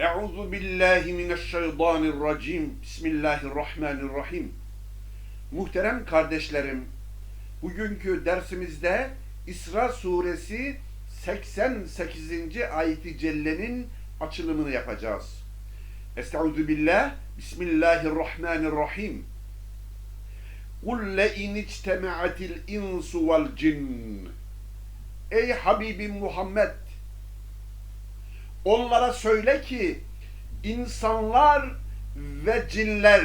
Euzu billahi mineşşeytanirracim. Bismillahirrahmanirrahim. Muhterem kardeşlerim, bugünkü dersimizde İsra suresi 88. ayeti cellenin açılımını yapacağız. Estaizu billah. Bismillahirrahmanirrahim. قُلْ لَاِنْ اجْتَمَعَتِ الْاِنْسُ وَالْجِنُّ Ey Habibim Muhammed! Onlara söyle ki insanlar ve cinler,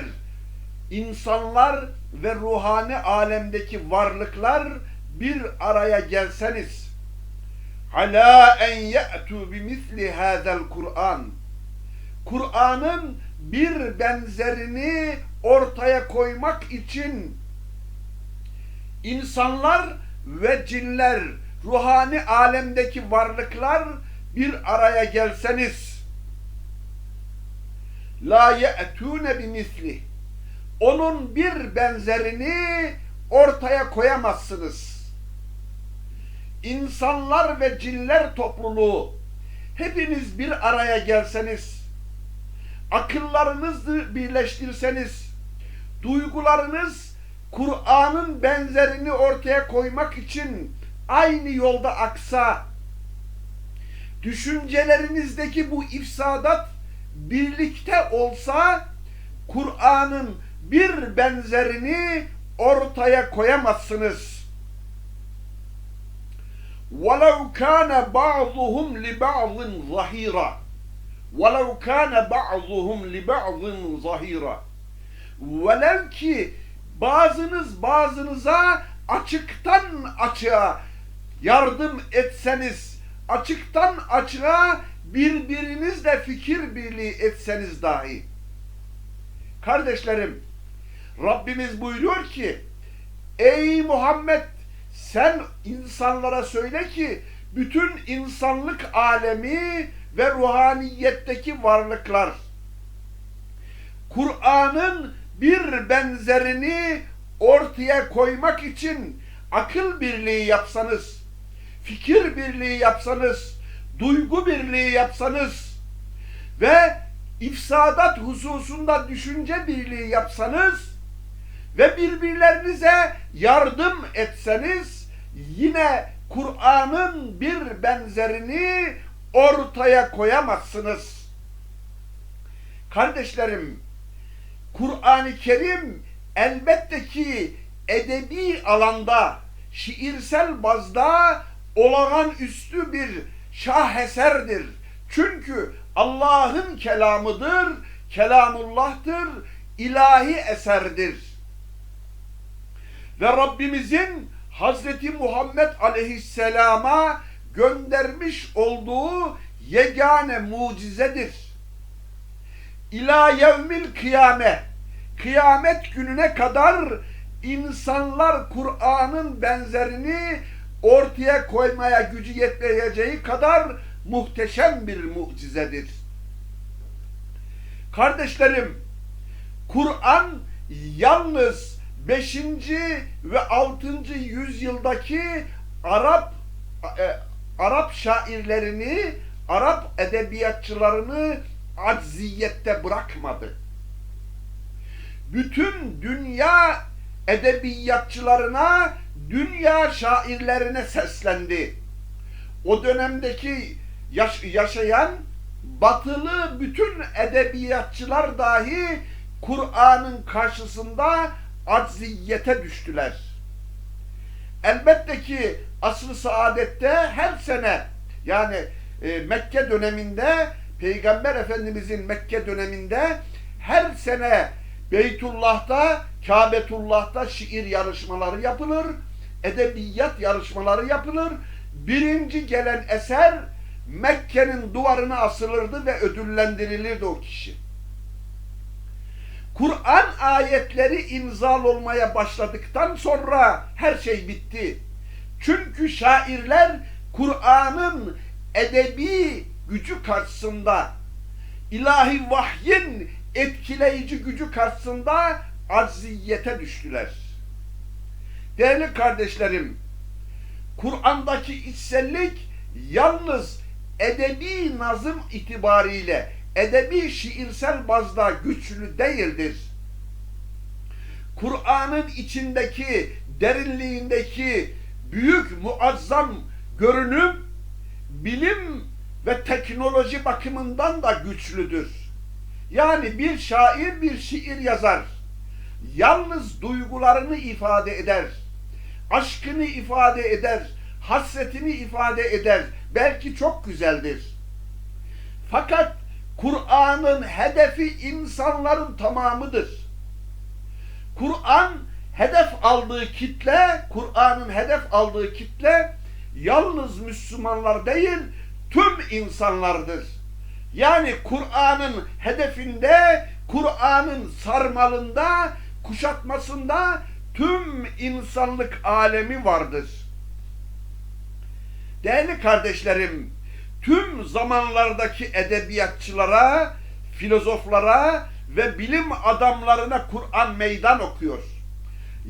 insanlar ve ruhani alemdeki varlıklar bir araya gelseniz ala en ye'tu bimisli hadal Kur'an. Kur'an'ın bir benzerini ortaya koymak için insanlar ve cinler, ruhani alemdeki varlıklar bir araya gelseniz la ye'tune bimisli onun bir benzerini ortaya koyamazsınız. İnsanlar ve cinler topluluğu hepiniz bir araya gelseniz akıllarınızı birleştirseniz duygularınız Kur'an'ın benzerini ortaya koymak için aynı yolda aksa düşüncelerinizdeki bu ifsadat birlikte olsa Kur'an'ın bir benzerini ortaya koyamazsınız. وَلَوْ كَانَ بَعْضُهُمْ لِبَعْضٍ ظَهِيرًا وَلَوْ كَانَ بَعْضُهُمْ لِبَعْضٍ ظَهِيرًا Velev ki bazınız bazınıza açıktan açığa yardım etseniz, açıktan açığa birbirinizle fikir birliği etseniz dahi. Kardeşlerim, Rabbimiz buyuruyor ki, Ey Muhammed sen insanlara söyle ki bütün insanlık alemi ve ruhaniyetteki varlıklar Kur'an'ın bir benzerini ortaya koymak için akıl birliği yapsanız, fikir birliği yapsanız, duygu birliği yapsanız ve ifsadat hususunda düşünce birliği yapsanız ve birbirlerinize yardım etseniz yine Kur'an'ın bir benzerini ortaya koyamazsınız. Kardeşlerim, Kur'an-ı Kerim elbette ki edebi alanda, şiirsel bazda olağanüstü bir şaheserdir. Çünkü Allah'ın kelamıdır, kelamullah'tır, ilahi eserdir. Ve Rabbimizin Hazreti Muhammed aleyhisselama göndermiş olduğu yegane mucizedir. İlâ yevmil kıyame, kıyamet gününe kadar insanlar Kur'an'ın benzerini ortaya koymaya gücü yetmeyeceği kadar muhteşem bir mucizedir. Kardeşlerim, Kur'an yalnız 5. ve 6. yüzyıldaki Arap e, Arap şairlerini, Arap edebiyatçılarını acziyette bırakmadı. Bütün dünya edebiyatçılarına, dünya şairlerine seslendi. O dönemdeki yaş yaşayan batılı bütün edebiyatçılar dahi Kur'an'ın karşısında acziyete düştüler. Elbette ki asr-ı saadette her sene yani e, Mekke döneminde Peygamber Efendimizin Mekke döneminde her sene Beytullah'ta, Kabetullah'ta şiir yarışmaları yapılır, edebiyat yarışmaları yapılır. Birinci gelen eser Mekke'nin duvarına asılırdı ve ödüllendirilirdi o kişi. Kur'an ayetleri imzal olmaya başladıktan sonra her şey bitti. Çünkü şairler Kur'an'ın edebi gücü karşısında, ilahi vahyin etkileyici gücü karşısında acziyete düştüler. Değerli kardeşlerim, Kur'an'daki içsellik yalnız edebi nazım itibariyle, edebi şiirsel bazda güçlü değildir. Kur'an'ın içindeki, derinliğindeki büyük muazzam görünüm bilim ve teknoloji bakımından da güçlüdür. Yani bir şair bir şiir yazar. Yalnız duygularını ifade eder. Aşkını ifade eder. Hasretini ifade eder. Belki çok güzeldir. Fakat Kur'an'ın hedefi insanların tamamıdır. Kur'an hedef aldığı kitle, Kur'an'ın hedef aldığı kitle yalnız Müslümanlar değil, tüm insanlardır. Yani Kur'an'ın hedefinde, Kur'an'ın sarmalında, kuşatmasında tüm insanlık alemi vardır. Değerli kardeşlerim, tüm zamanlardaki edebiyatçılara, filozoflara ve bilim adamlarına Kur'an meydan okuyor.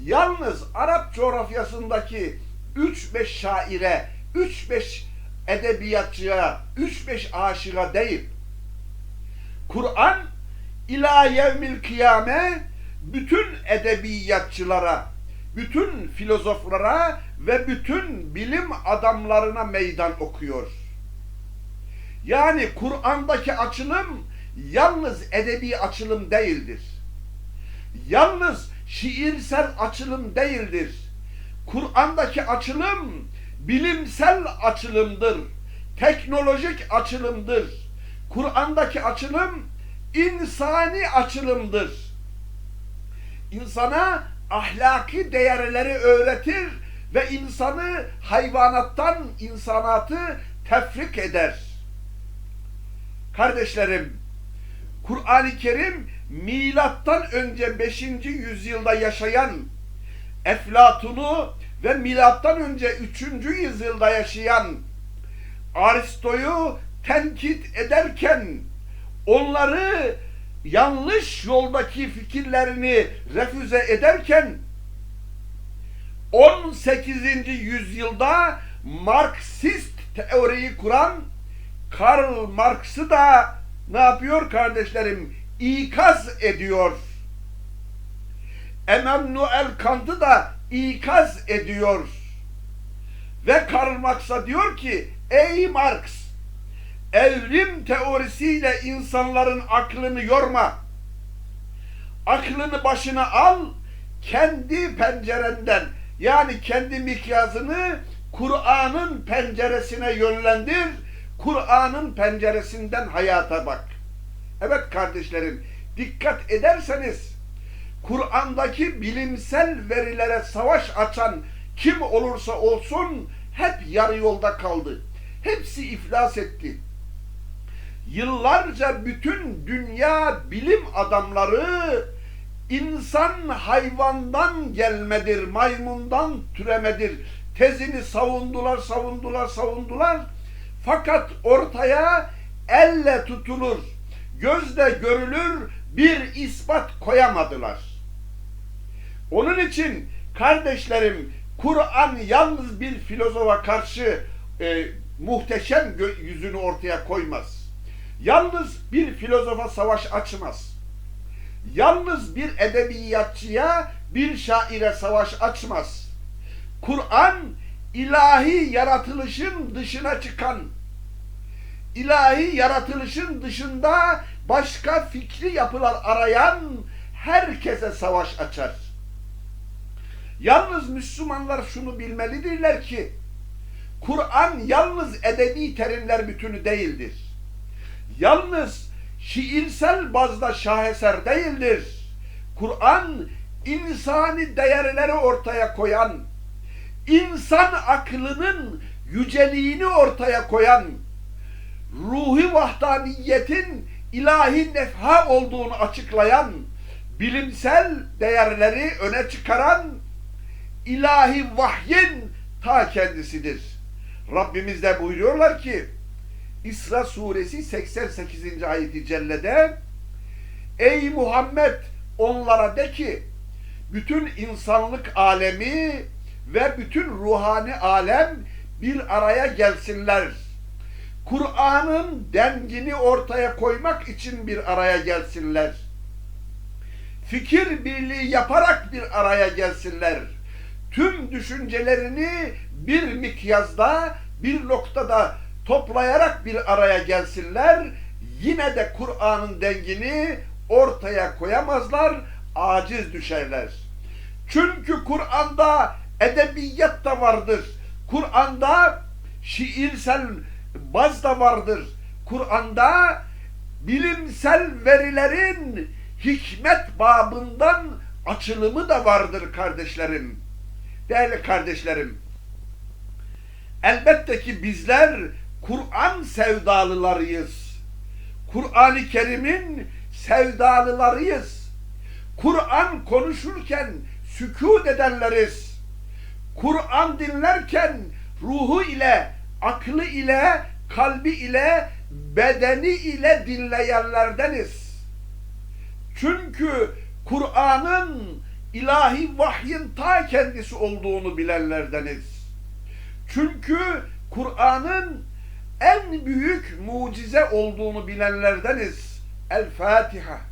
Yalnız Arap coğrafyasındaki 3-5 şaire, 3-5 edebiyatçıya, 3-5 aşığa değil. Kur'an ila yevmil kıyame bütün edebiyatçılara, bütün filozoflara ve bütün bilim adamlarına meydan okuyor. Yani Kur'an'daki açılım yalnız edebi açılım değildir. Yalnız şiirsel açılım değildir. Kur'an'daki açılım bilimsel açılımdır. Teknolojik açılımdır. Kur'an'daki açılım insani açılımdır. İnsana ahlaki değerleri öğretir ve insanı hayvanattan insanatı tefrik eder. Kardeşlerim, Kur'an-ı Kerim milattan önce 5. yüzyılda yaşayan Eflatun'u ve milattan önce 3. yüzyılda yaşayan Aristo'yu tenkit ederken onları yanlış yoldaki fikirlerini refüze ederken 18. yüzyılda Marksist teoriyi kuran Karl Marx'ı da ne yapıyor kardeşlerim? İkaz ediyor. Emmanuel Kant'ı da ikaz ediyor. Ve Karl Marx'a diyor ki, ey Marx, evrim teorisiyle insanların aklını yorma. Aklını başına al, kendi pencerenden, yani kendi mikyazını Kur'an'ın penceresine yönlendir, Kur'an'ın penceresinden hayata bak. Evet kardeşlerim, dikkat ederseniz Kur'an'daki bilimsel verilere savaş açan kim olursa olsun hep yarı yolda kaldı. Hepsi iflas etti. Yıllarca bütün dünya bilim adamları insan hayvandan gelmedir, maymundan türemedir. Tezini savundular, savundular, savundular. Fakat ortaya elle tutulur, gözle görülür bir ispat koyamadılar. Onun için kardeşlerim Kur'an yalnız bir filozofa karşı e, muhteşem yüzünü ortaya koymaz. Yalnız bir filozofa savaş açmaz. Yalnız bir edebiyatçıya, bir şaire savaş açmaz. Kur'an ilahi yaratılışın dışına çıkan, ilahi yaratılışın dışında başka fikri yapılar arayan herkese savaş açar. Yalnız Müslümanlar şunu bilmelidirler ki Kur'an yalnız edebi terimler bütünü değildir. Yalnız şiirsel bazda şaheser değildir. Kur'an insani değerleri ortaya koyan, insan aklının yüceliğini ortaya koyan, ruhi vahdaniyetin ilahi nefha olduğunu açıklayan, bilimsel değerleri öne çıkaran ilahi vahyin ta kendisidir. Rabbimiz de buyuruyorlar ki İsra suresi 88. ayeti cellede Ey Muhammed onlara de ki bütün insanlık alemi ve bütün ruhani alem bir araya gelsinler. Kur'an'ın dengini ortaya koymak için bir araya gelsinler. Fikir birliği yaparak bir araya gelsinler. Tüm düşüncelerini bir mikyazda, bir noktada toplayarak bir araya gelsinler. Yine de Kur'an'ın dengini ortaya koyamazlar, aciz düşerler. Çünkü Kur'an'da edebiyat da vardır. Kur'an'da şiirsel baz da vardır. Kur'an'da bilimsel verilerin hikmet babından açılımı da vardır kardeşlerim. Değerli kardeşlerim, elbette ki bizler Kur'an sevdalılarıyız. Kur'an-ı Kerim'in sevdalılarıyız. Kur'an konuşurken sükut edenleriz. Kur'an dinlerken ruhu ile, aklı ile, kalbi ile, bedeni ile dinleyenlerdeniz. Çünkü Kur'an'ın ilahi vahyin ta kendisi olduğunu bilenlerdeniz. Çünkü Kur'an'ın en büyük mucize olduğunu bilenlerdeniz. El Fatiha.